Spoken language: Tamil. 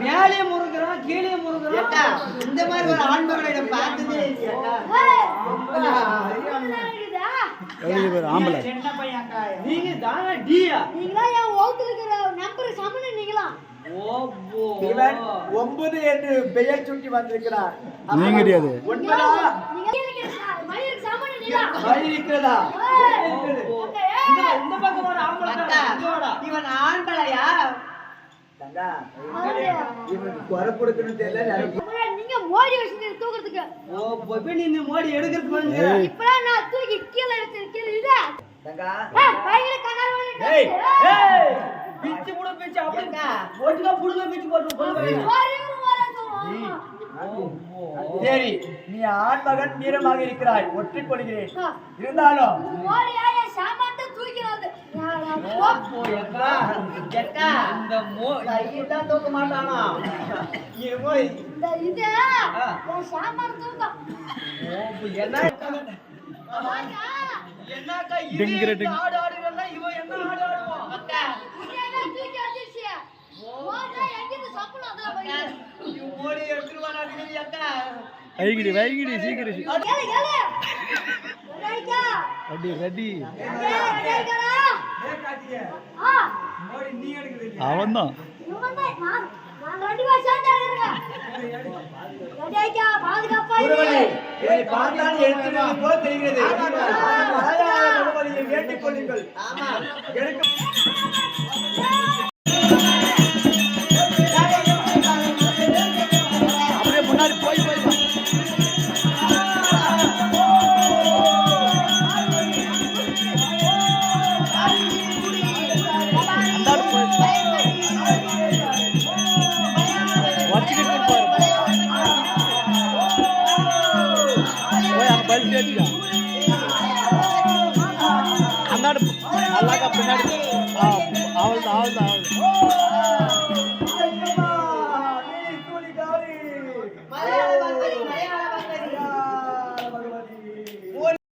மேலே முருகிறான் கீழே ஏக்கா, முருகிறான் இந்த மாதிரி ஒரு ஆண்மகனை பார்த்ததே இல்லையாக்கா எவ்வளவு பேர் ஆம்பளை. சின்ன பையன் அக்கா. நீங்க தானே டியா? நீங்களா என் வகுத்துல இருக்கிற நம்பர் சமண நீங்களா? ஓப்போ இவன் ஒன்பது என்று பெயர் சுட்டி வந்திருக்கிறார். நீங்க கிடையாது. இருக்கிறதா இந்த பக்கம் ஆம்பளை அக்கா, இங்க வாடா. இவன் ஆண்களையா தங்கா இவனுக்கு குறை கொடுக்கணும் தெரியல நினைப்பு. நீங்க மோடி வச்சுட்டு தூக்குறதுக்கு. ஓ பொபி நீ மோடி எடுக்கிறது வந்து ஏய் இப்பலாம் நான் தூக்கி கீழே வச்சு கீழே இது? தங்கா. பையில கண்ணாடி ஏய் ஏய் பிச்சு புடு பிச்சு அப்படி ஏக்கா. ஒட்டுக்கா புடுங்க பிச்சு போட்டு போடுங்க. சரி. நீ ஆண்மகன் வீரமாக இருக்கிறாய். ஒற்றிக் கொள்கிறேன் இருந்தாலும் இந்த மோ கையெல்லாம் தூக்க மாட்டானா இந்த இது தூக்கம் என்ன டிங். ஆடு ஆடுறதா என்ன ஆடு ஆடுவான் அக்கா, அக்கா வைகிடி வைகிடி சீக்கிரம்? ரெடி ரெடி இருக்கிறேன். ரெடிக்கா, பாதுகாப்பா பார்த்தால் எடுத்து போல தெரிகிறது. बर्थडे दिया हमारे अल्लाह का बना